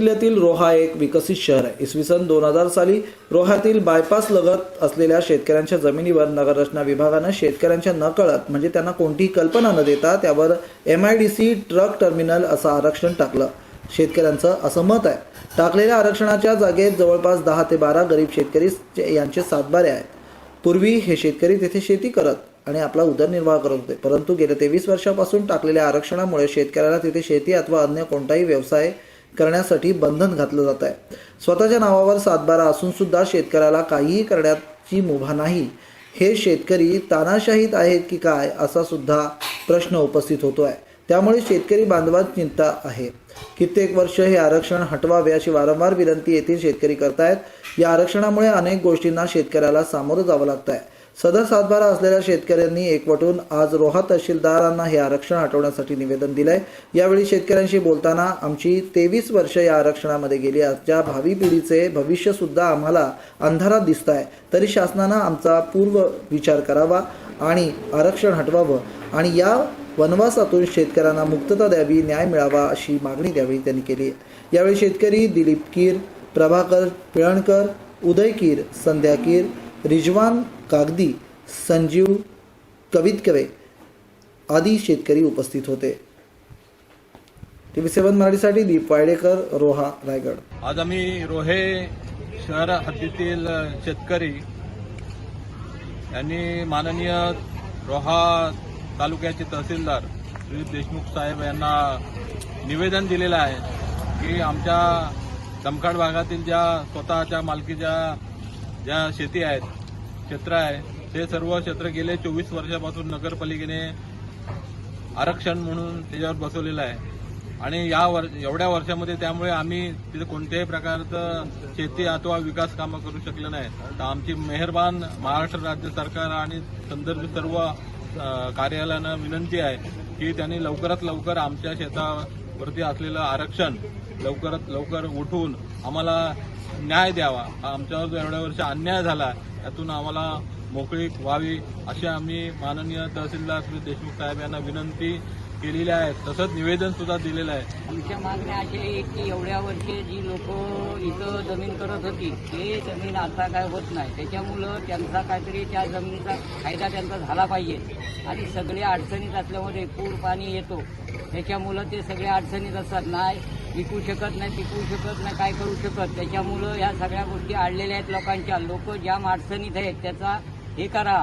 रोहा एक विकसित शहर आहे. इसवी सन दोन हजार साली रोह्यातील बायपास लगत असलेल्या शेतकऱ्यांच्या जमिनीवर नगररचना विभागानं शेतकऱ्यांच्या नकळत म्हणजे त्यांना कोणतीही कल्पना न देता त्यावर M I D C truck terminal असं आरक्षण टाकलं. शेतकऱ्यांचं असं मत आहे. टाकलेल्या आरक्षणाच्या जागेत जवळपास दहा ते बारा गरीब शेतकरी यांचे सातबारे आहेत. पूर्वी हे शेतकरी तेथे शेती करत आणि आपला उदरनिर्वाह करत होते. परंतु गेल्या तेवीस वर्षापासून टाकलेल्या आरक्षणामुळे शेतकऱ्याला तिथे शेती अथवा अन्य कोणताही व्यवसाय करण्यासाठी बंधन घातलं जात आहे. स्वतःच्या नावावर सातबारा असून सुद्धा शेतकऱ्याला काहीही करण्याची मुभा नाही. हे शेतकरी तानाशाहीत आहेत की काय असा सुद्धा प्रश्न उपस्थित होतो आहे त्यामुळे शेतकरी बांधवात चिंता आहे. कित्येक वर्ष हे आरक्षण हटवावे अशी वारंवार विनंती येथील शेतकरी करतायत. या आरक्षणामुळे अनेक गोष्टींना शेतकऱ्याला सामोरं जावं लागत आहे सदर सातबारा असलेल्या शेतकऱ्यांनी एकवटून आज रोहा तहसीलदारांना हे आरक्षण हटवण्यासाठी निवेदन दिलंय. यावेळी शेतकऱ्यांशी बोलताना आमची तेवीस वर्ष या आरक्षणामध्ये गेली आजच्या भावी पिढीचे भविष्य सुद्धा आम्हाला अंधारात दिसत आहे तरी शासनानं आमचा पूर्व विचार करावा आणि आरक्षण हटवावं आणि या वनवासातून शेतकऱ्यांना मुक्तता द्यावी न्याय मिळावा अशी मागणी त्यावेळी त्यांनी केली आहे. यावेळी शेतकरी दिलीप कीर प्रभाकर पिळणकर उदय कीर संध्या कीर रिजवान कागदी संजीव कवितकवे आदी शेतकरी उपस्थित होते. टी व्ही सेवन मराठीसाठी दीप वायडेकर रोहा रायगड. आज आम्ही रोहे शहर हद्दीतील शेतकरी यांनी माननीय रोहा तालुक्याचे तहसीलदार श्री देशमुख साहेब यांना निवेदन दिलेलं आहे की आमच्या दमखाड भागातील ज्या स्वतःच्या मालकीच्या ज्या शेती आहेत क्षेत्र आहे ते सर्व क्षेत्र गेले चोवीस वर्षापासून नगरपालिकेने आरक्षण म्हणून त्याच्यावर बसवलेलं आहे. आणि या वर एवढ्या वर्षामध्ये त्यामुळे आम्ही तिथे कोणत्याही प्रकारचं शेती अथवा विकास कामं करू शकले नाही. तर आमची मेहरबान महाराष्ट्र राज्य सरकार आणि संदर्भित सर्व कार्यालयानं विनंती आहे की त्यांनी लवकरात लवकर आमच्या शेतावरती असलेलं आरक्षण लवकरात लवकर उठून आम्हाला न्याय द्यावा. हा आमच्यावर जो एवढ्या वर्ष अन्याय झाला त्यातून आम्हाला मोकळीक व्हावी अशी आम्ही माननीय तहसीलदार श्री देशमुख साहेब यांना विनंती केलेली आहे. तसंच निवेदन सुद्धा दिलेलं आहे. आमच्या मागण्या अशी आहे की एवढ्या वर्षे जी लोक इथं जमीन करत होती ते जमीन आता काय होत नाही. त्याच्यामुळं त्यांचा काहीतरी त्या जमिनीचा फायदा त्यांचा झाला पाहिजे. आणि सगळ्या अडचणीत असल्यामुळे पूर पाणी येतो. त्याच्यामुळं ते सगळ्या अडचणीत असतात. नाही विकू शकत नाही पिकवू शकत नाही काय करू शकत? त्याच्यामुळं ह्या सगळ्या गोष्टी आडलेल्या आहेत लोकांच्या. लोक ज्या अडचणीत आहेत त्याचा हे करा.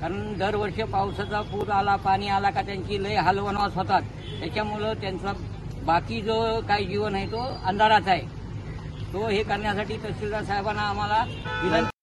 कारण दरवर्षी पावसाचा पूर आला पाणी आला का त्यांची लय हलवणवास होतात. त्याच्यामुळं त्यांचा बाकी जो काही जीवन आहे तो अंधाराचा आहे. तो हे करण्यासाठी तहसीलदार साहेबांना आम्हाला विनंती